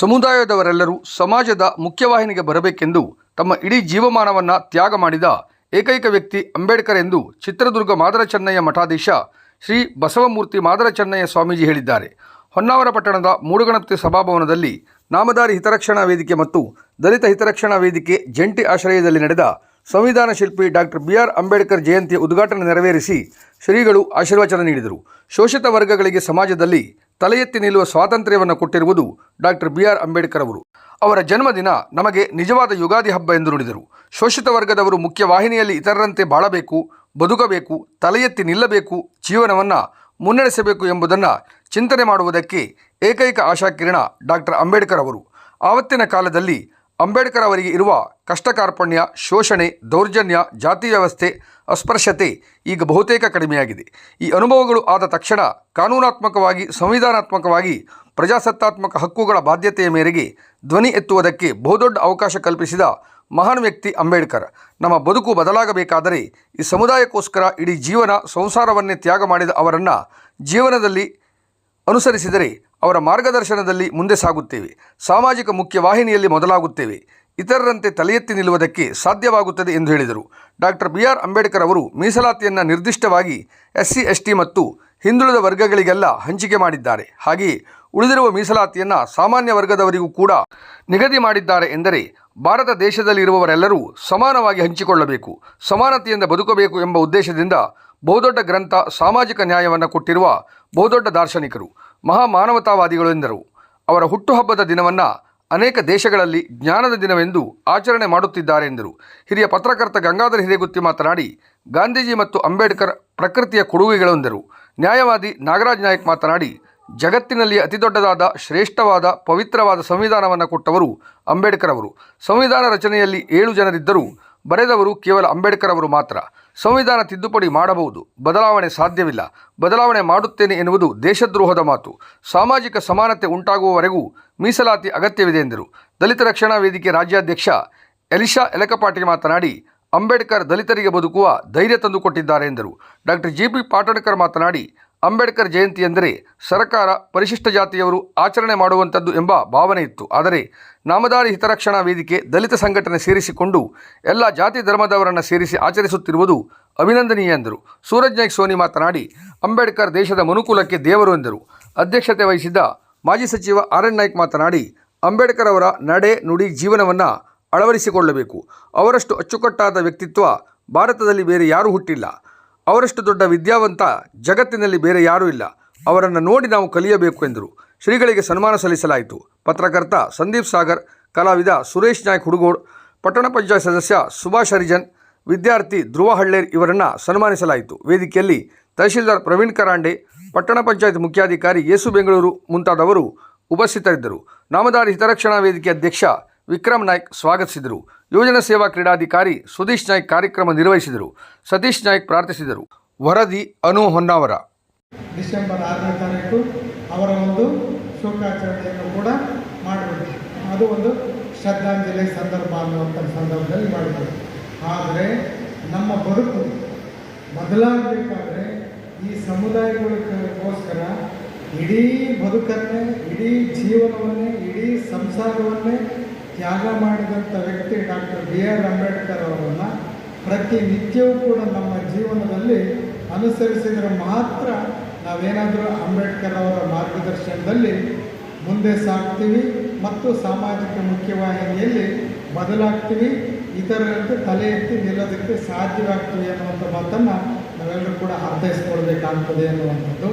ಸಮುದಾಯದವರೆಲ್ಲರೂ ಸಮಾಜದ ಮುಖ್ಯವಾಹಿನಿಗೆ ಬರಬೇಕೆಂದು ತಮ್ಮ ಇಡೀ ಜೀವಮಾನವನ್ನು ತ್ಯಾಗ ಮಾಡಿದ ಏಕೈಕ ವ್ಯಕ್ತಿ ಅಂಬೇಡ್ಕರ್ ಎಂದು ಚಿತ್ರದುರ್ಗ ಮಾದರ ಚೆನ್ನಯ್ಯ ಮಠಾಧೀಶ ಶ್ರೀ ಬಸವಮೂರ್ತಿ ಮಾದರ ಚೆನ್ನಯ್ಯ ಸ್ವಾಮೀಜಿ ಹೇಳಿದ್ದಾರೆ. ಹೊನ್ನಾವರ ಪಟ್ಟಣದ ಮೂಡುಗಣಪತಿ ಸಭಾಭವನದಲ್ಲಿ ನಾಮದಾರಿ ಹಿತರಕ್ಷಣಾ ವೇದಿಕೆ ಮತ್ತು ದಲಿತ ಹಿತರಕ್ಷಣಾ ವೇದಿಕೆ ಜಂಟಿ ಆಶ್ರಯದಲ್ಲಿ ನಡೆದ ಸಂವಿಧಾನ ಶಿಲ್ಪಿ doctor B R Ambedkar Jayanti ಉದ್ಘಾಟನೆ ನೆರವೇರಿಸಿ ಶ್ರೀಗಳು ಆಶೀರ್ವಚನ ನೀಡಿದರು. ಶೋಷಿತ ವರ್ಗಗಳಿಗೆ ಸಮಾಜದಲ್ಲಿ ತಲೆ ಎತ್ತಿ ನಿಲ್ಲುವ ಸ್ವಾತಂತ್ರ್ಯವನ್ನು ಕೊಟ್ಟಿರುವುದು ಡಾಕ್ಟರ್ ಬಿ ಆರ್ ಅಂಬೇಡ್ಕರ್ ಅವರು. ಅವರ ಜನ್ಮದಿನ ನಮಗೆ ನಿಜವಾದ ಯುಗಾದಿ ಹಬ್ಬ ಎಂದು ನುಡಿದರು. ಶೋಷಿತ ವರ್ಗದವರು ಮುಖ್ಯ ವಾಹಿನಿಯಲ್ಲಿ ಇತರರಂತೆ ಬಾಳಬೇಕು, ಬದುಕಬೇಕು, ತಲೆ ಎತ್ತಿ ನಿಲ್ಲಬೇಕು, ಜೀವನವನ್ನು ಮುನ್ನಡೆಸಬೇಕು ಎಂಬುದನ್ನು ಚಿಂತನೆ ಮಾಡುವುದಕ್ಕೆ ಏಕೈಕ ಆಶಾಕಿರಣ ಡಾಕ್ಟರ್ ಅಂಬೇಡ್ಕರ್ ಅವರು. ಆವತ್ತಿನ ಕಾಲದಲ್ಲಿ ಅಂಬೇಡ್ಕರ್ ಅವರಿಗೆ ಇರುವ ಕಷ್ಟ ಕಾರ್ಪಣ್ಯ ಶೋಷಣೆ, ದೌರ್ಜನ್ಯ, ಜಾತಿ ವ್ಯವಸ್ಥೆ ಅಸ್ಪೃಶ್ಯತೆ ಈಗ ಬಹುತೇಕ ಕಡಿಮೆಯಾಗಿದೆ. ಈ ಅನುಭವಗಳು ಆದ ತಕ್ಷಣ ಕಾನೂನಾತ್ಮಕವಾಗಿ, ಸಂವಿಧಾನಾತ್ಮಕವಾಗಿ, ಪ್ರಜಾಸತ್ತಾತ್ಮಕ ಹಕ್ಕುಗಳ ಬಾಧ್ಯತೆಯ ಮೇರೆಗೆ ಧ್ವನಿ ಎತ್ತುವುದಕ್ಕೆ ಬಹುದೊಡ್ಡ ಅವಕಾಶ ಕಲ್ಪಿಸಿದ ಮಹಾನ್ ವ್ಯಕ್ತಿ ಅಂಬೇಡ್ಕರ್. ನಮ್ಮ ಬದುಕು ಬದಲಾಗಬೇಕಾದರೆ ಈ ಸಮುದಾಯಕ್ಕೋಸ್ಕರ ಇಡೀ ಜೀವನ, ಸಂಸಾರವನ್ನೇ ತ್ಯಾಗ ಮಾಡಿದ ಅವರನ್ನು ಜೀವನದಲ್ಲಿ ಅನುಸರಿಸಿದರೆ ಅವರ ಮಾರ್ಗದರ್ಶನದಲ್ಲಿ ಮುಂದೆ ಸಾಗುತ್ತೇವೆ. ಸಾಮಾಜಿಕ ಮುಖ್ಯವಾಹಿನಿಯಲ್ಲಿ ಮೊದಲಾಗುತ್ತೇವೆ. ಇತರರಂತೆ ತಲೆ ಎತ್ತಿ ನಿಲ್ಲುವುದಕ್ಕೆ ಸಾಧ್ಯವಾಗುತ್ತದೆ ಎಂದು ಹೇಳಿದರು. ಡಾಕ್ಟರ್ ಬಿ ಆರ್ ಅಂಬೇಡ್ಕರ್ ಅವರು ಮೀಸಲಾತಿಯನ್ನು ನಿರ್ದಿಷ್ಟವಾಗಿ ಎಸ್ ಸಿ ಎಸ್ ಟಿ ಮತ್ತು ಹಿಂದುಳಿದ ವರ್ಗಗಳಿಗೆಲ್ಲ ಹಂಚಿಕೆ ಮಾಡಿದ್ದಾರೆ. ಹಾಗೆಯೇ ಉಳಿದಿರುವ ಮೀಸಲಾತಿಯನ್ನು ಸಾಮಾನ್ಯ ವರ್ಗದವರಿಗೂ ಕೂಡ ನಿಗದಿ ಮಾಡಿದ್ದಾರೆ ಎಂದರೆ ಭಾರತ ದೇಶದಲ್ಲಿರುವವರೆಲ್ಲರೂ ಸಮಾನವಾಗಿ ಹಂಚಿಕೊಳ್ಳಬೇಕು. ಸಮಾನತೆಯಿಂದ ಬದುಕಬೇಕು ಎಂಬ ಉದ್ದೇಶದಿಂದ ಬಹುದೊಡ್ಡ ಗ್ರಂಥ ಸಾಮಾಜಿಕ ನ್ಯಾಯವನ್ನು ಕೊಟ್ಟಿರುವ ಬಹುದೊಡ್ಡ ದಾರ್ಶನಿಕರು. ಮಹಾ ಮಾನವತಾವಾದಿಗಳು ಎಂದರು. ಅವರ ಹುಟ್ಟುಹಬ್ಬದ ದಿನವನ್ನು ಅನೇಕ ದೇಶಗಳಲ್ಲಿ ಜ್ಞಾನದ ದಿನವೆಂದು ಆಚರಣೆ ಮಾಡುತ್ತಿದ್ದಾರೆ ಎಂದರು. ಹಿರಿಯ ಪತ್ರಕರ್ತ ಗಂಗಾಧರ ಹಿರೇಗುತ್ತಿ ಮಾತನಾಡಿ, ಗಾಂಧೀಜಿ ಮತ್ತು ಅಂಬೇಡ್ಕರ್ ಪ್ರಕೃತಿಯ ಕೊಡುಗೆಗಳು ಎಂದರು. ನ್ಯಾಯವಾದಿ ನಾಗರಾಜ್ ನಾಯಕ್ ಮಾತನಾಡಿ, ಜಗತ್ತಿನಲ್ಲಿ ಅತಿದೊಡ್ಡದಾದ ಶ್ರೇಷ್ಠವಾದ ಪವಿತ್ರವಾದ ಸಂವಿಧಾನವನ್ನು ಕೊಟ್ಟವರು ಅಂಬೇಡ್ಕರ್ ಅವರು. ಸಂವಿಧಾನ ರಚನೆಯಲ್ಲಿ ಏಳು ಜನರಿದ್ದರೂ ಬರೆದವರು ಕೇವಲ ಅಂಬೇಡ್ಕರ್ ಅವರು ಮಾತ್ರ. ಸಂವಿಧಾನ ತಿದ್ದುಪಡಿ ಮಾಡಬಹುದು. ಬದಲಾವಣೆ ಸಾಧ್ಯವಿಲ್ಲ. ಬದಲಾವಣೆ ಮಾಡುತ್ತೇನೆ ಎನ್ನುವುದು ದೇಶದ್ರೋಹದ ಮಾತು. ಸಾಮಾಜಿಕ ಸಮಾನತೆ ಉಂಟಾಗುವವರೆಗೂ ಮೀಸಲಾತಿ ಅಗತ್ಯವಿದೆ ಎಂದರು. ದಲಿತ ರಕ್ಷಣಾ ವೇದಿಕೆ ರಾಜ್ಯಾಧ್ಯಕ್ಷ ಎಲಿಶಾ ಎಲಕಪಾಟಿ ಮಾತನಾಡಿ, ಅಂಬೇಡ್ಕರ್ ದಲಿತರಿಗೆ ಬದುಕುವ ಧೈರ್ಯ ತಂದುಕೊಟ್ಟಿದ್ದಾರೆ ಎಂದರು. ಡಾಕ್ಟರ್ ಜಿ ಪಿ ಪಾಟಣ್ಕರ್ ಮಾತನಾಡಿ ಅಂಬೇಡ್ಕರ್ ಜಯಂತಿ ಎಂದರೆ ಸರ್ಕಾರ ಪರಿಶಿಷ್ಟ ಜಾತಿಯವರು ಆಚರಣೆ ಮಾಡುವಂಥದ್ದು ಎಂಬ ಭಾವನೆ ಇತ್ತು. ಆದರೆ ನಾಮದಾರಿ ಹಿತರಕ್ಷಣಾ ವೇದಿಕೆ ದಲಿತ ಸಂಘಟನೆ ಸೇರಿಸಿಕೊಂಡು ಎಲ್ಲ ಜಾತಿ ಧರ್ಮದವರನ್ನು ಸೇರಿಸಿ ಆಚರಿಸುತ್ತಿರುವುದು ಅಭಿನಂದನೀಯ ಎಂದರು. ಸೂರಜ್ ನಾಯ್ಕ್ ಸೋನಿ ಮಾತನಾಡಿ, ಅಂಬೇಡ್ಕರ್ ದೇಶದ ಮನುಕುಲಕ್ಕೆ ದೇವರು ಎಂದರು. ಅಧ್ಯಕ್ಷತೆ ವಹಿಸಿದ್ದ ಮಾಜಿ ಸಚಿವ ಆರ್ ಎನ್ ನಾಯ್ಕ್ ಮಾತನಾಡಿ, ಅಂಬೇಡ್ಕರ್ ಅವರ ನಡೆ ನುಡಿ ಜೀವನವನ್ನು ಅಳವಡಿಸಿಕೊಳ್ಳಬೇಕು. ಅವರಷ್ಟು ಅಚ್ಚುಕಟ್ಟಾದ ವ್ಯಕ್ತಿತ್ವ ಭಾರತದಲ್ಲಿ ಬೇರೆ ಯಾರೂ ಹುಟ್ಟಿಲ್ಲ. ಅವರಷ್ಟು ದೊಡ್ಡ ವಿದ್ಯಾವಂತ ಜಗತ್ತಿನಲ್ಲಿ ಬೇರೆ ಯಾರೂ ಇಲ್ಲ. ಅವರನ್ನು ನೋಡಿ ನಾವು ಕಲಿಯಬೇಕು ಎಂದರು. ಶ್ರೀಗಳಿಗೆ ಸನ್ಮಾನ ಸಲ್ಲಿಸಲಾಯಿತು. ಪತ್ರಕರ್ತ ಸಂದೀಪ್ ಸಾಗರ್, ಕಲಾವಿದ ಸುರೇಶ್ ನಾಯ್ಕ್ ಹುಡುಗೋಡ್ ಪಟ್ಟಣ ಪಂಚಾಯತ್ ಸದಸ್ಯ ಸುಭಾಷ್ ಹರಿಜನ್, ವಿದ್ಯಾರ್ಥಿ ಧ್ರುವ ಹಳ್ಳೇರ್ ಇವರನ್ನು ಸನ್ಮಾನಿಸಲಾಯಿತು. ವೇದಿಕೆಯಲ್ಲಿ ತಹಶೀಲ್ದಾರ್ ಪ್ರವೀಣ್ ಕರಾಂಡೆ, ಪಟ್ಟಣ ಪಂಚಾಯತ್ ಮುಖ್ಯಾಧಿಕಾರಿ ಯೇಸು ಬೆಂಗಳೂರು ಮುಂತಾದವರು ಉಪಸ್ಥಿತರಿದ್ದರು. ನಾಮದಾರಿ ಹಿತರಕ್ಷಣಾ ವೇದಿಕೆ ಅಧ್ಯಕ್ಷ ವಿಕ್ರಮ್ ನಾಯ್ಕ್ ಸ್ವಾಗತಿಸಿದರು. ಯೋಜನಾ ಸೇವಾ ಕ್ರೀಡಾಧಿಕಾರಿ ಸುದೀಶ್ ನಾಯ್ಕ್ ಕಾರ್ಯಕ್ರಮ ನಿರ್ವಹಿಸಿದರು. ಸತೀಶ್ ನಾಯ್ಕ್ ಪ್ರಾರ್ಥಿಸಿದರು. ವರದಿ ಅನು ಹೊನ್ನಾವರ. ಡಿಸೆಂಬರ್ ಆರನೇ ತಾರೀಕು ಅವರ ಒಂದು ಶೋಕಾಚರಣೆಯನ್ನು ಕೂಡ ಮಾಡಬೇಕು ಅದು ಒಂದು ಶ್ರದ್ಧಾಂಜಲಿ ಸಂದರ್ಭ ಅನ್ನುವಂಥ ಸಂದರ್ಭದಲ್ಲಿ ಮಾಡಬೇಕು ಆದರೆ ನಮ್ಮ ಬದುಕು ಬದಲಾಗಬೇಕಾದ್ರೆ ಈ ಸಮುದಾಯಗಳಿಗೋಸ್ಕರ ಇಡೀ ಬದುಕನ್ನೇ, ಇಡೀ ಜೀವನವನ್ನೇ, ಇಡೀ ಸಂಸಾರವನ್ನೇ ತ್ಯಾಗ ಮಾಡಿದಂಥ ವ್ಯಕ್ತಿ ಡಾಕ್ಟರ್ ಬಿ ಆರ್ ಅಂಬೇಡ್ಕರ್ ಅವರನ್ನು ಪ್ರತಿನಿತ್ಯವೂ ಕೂಡ ನಮ್ಮ ಜೀವನದಲ್ಲಿ ಅನುಸರಿಸಿದರೆ ಮಾತ್ರ ನಾವೇನಾದರೂ ಅಂಬೇಡ್ಕರ್ ಅವರ ಮಾರ್ಗದರ್ಶನದಲ್ಲಿ ಮುಂದೆ ಸಾಗ್ತೀವಿ ಮತ್ತು ಸಾಮಾಜಿಕ ಮುಖ್ಯವಾಹಿನಿಯಲ್ಲಿ ಬದಲಾಗ್ತೀವಿ, ಇತರರಂತೆ ತಲೆ ಎತ್ತಿ ನಿಲ್ಲೋದಕ್ಕೆ ಸಾಧ್ಯವಾಗ್ತೀವಿ ಅನ್ನುವಂಥ ಮಾತನ್ನು ನಾವೆಲ್ಲರೂ ಕೂಡ ಅರ್ಥೈಸ್ಕೊಳ್ಬೇಕಾಗ್ತದೆ ಅನ್ನುವಂಥದ್ದು